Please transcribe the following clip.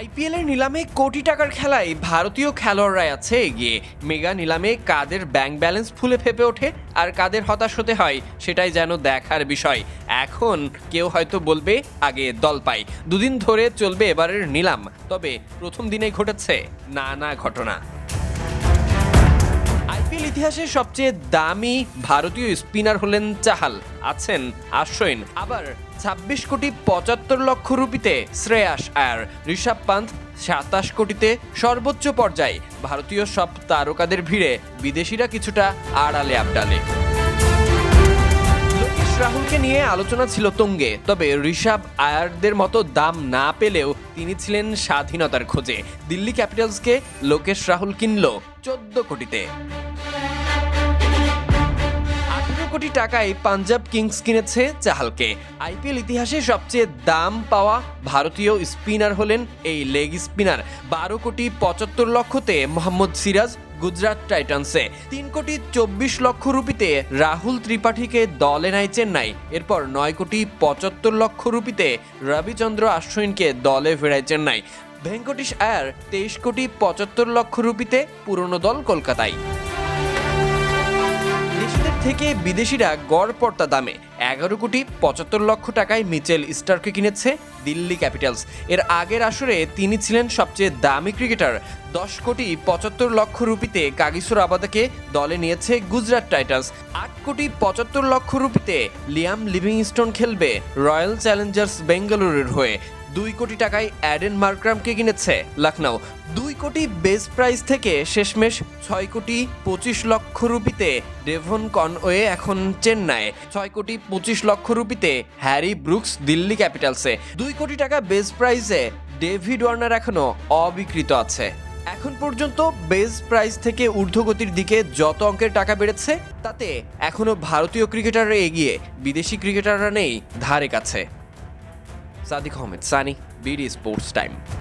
IPL এর নিলামে কোটি টাকার খেলায় ভারতীয় খেলোয়াড়রা আছে এগিয়ে। মেগা নিলামে কাদের ব্যাংক ব্যালেন্স ফুলে ফেপে ওঠে আর কাদের হতাশ হতে হয়, সেটাই যেন দেখার বিষয়। এখন কেউ হয়তো বলবে, আগে দল পাই। দুদিন ধরে চলবে এবারের নিলাম। তবে প্রথম দিনেই ঘটেছে নানা ঘটনা। আইপিএল ইতিহাসে সবচেয়ে দামি ভারতীয় স্পিনার হলেন চাহাল, আছেন আশ্রয়ন আবার ছাব্বিশ কোটি পঁচাত্তর লক্ষ রুপিতে শ্রেয়াস আয়ার, ঋষভ পান্ত সাতাশ কোটিতে সর্বোচ্চ পর্যায়ে। ভারতীয় সব তারকাদের ভিড়ে বিদেশিরা কিছুটা আড়ালে আবডালে। রাহুলকে নিয়ে আলোচনা ছিল তুঙ্গে, তবে ঋষভ আয়ারদের মতো দাম না পেলেও তিনি ছিলেন স্বাধীনতার খোঁজে। দিল্লি ক্যাপিটালসকে লোকেশ রাহুল কিনল। চোদ্দ কোটিতে। আঠেরো কোটি টাকায় পাঞ্জাব কিংস কিনেছে চাহালকে। আইপিএল ইতিহাসে সবচেয়ে দাম পাওয়া ভারতীয় স্পিনার হলেন এই লেগ স্পিনার। বারো কোটি পঁচাত্তর লক্ষতে মোহাম্মদ সিরাজ গুজরাট টাইটান্সে। তিন কোটি চব্বিশ লক্ষ রুপিতে রাহুল ত্রিপাঠীকে দলে নেয় চেন্নাই। এরপর নয় কোটি পঁচাত্তর লক্ষ রুপিতে রবিচন্দ্র আশ্বিনকে দলে ফেরায় চেন্নাই। ভেঙ্কটেশ আয়ার তেইশ কোটি পঁচাত্তর লক্ষ রুপিতে পুরনো দল কলকাতায়। থেকে বিদেশিরা গড় পড়তা দামে এগারো কোটি পঁচাত্তর লক্ষ টাকায় মিচেল স্টারকে কিনেছে দিল্লি ক্যাপিটালস। এর আগের আসরে তিনি ছিলেন সবচেয়ে দামি ক্রিকেটার। দশ কোটি পঁচাত্তর লক্ষ রুপিতে কাগিসুর আবাদাকে দলে নিয়েছে গুজরাট টাইটান্স। আট কোটি পঁচাত্তর লক্ষ রুপিতে লিয়াম লিভিংস্টোন খেলবে রয়্যাল চ্যালেঞ্জার্স বেঙ্গালুরুর হয়ে। দুই কোটি টাকায় অ্যাডেন মার্ক্রামকে কিনেছে লখনৌ। দুই কোটি বেস প্রাইস থেকে শেষমেশ ছয় কোটি পঁচিশ লক্ষ রুপিতে ডেভন কনওয়ে এখন চেন্নাই। ছয় কোটি পঁচিশ লক্ষ রুপিতে হ্যারি ব্রুকস দিল্লি ক্যাপিটালসে। দুই কোটি টাকা বেস প্রাইসে ডেভিড ওয়ার্নার এখনও অবিকৃত আছে। এখন পর্যন্ত বেস প্রাইস থেকে ঊর্ধ্বগতির দিকে যত অঙ্কের টাকা বেড়েছে, তাতে এখনও ভারতীয় ক্রিকেটাররা এগিয়ে। বিদেশি ক্রিকেটাররা নেই ধারে কাছে। सादिक अहमद सानी बी डी स्पोर्ट्स टाइम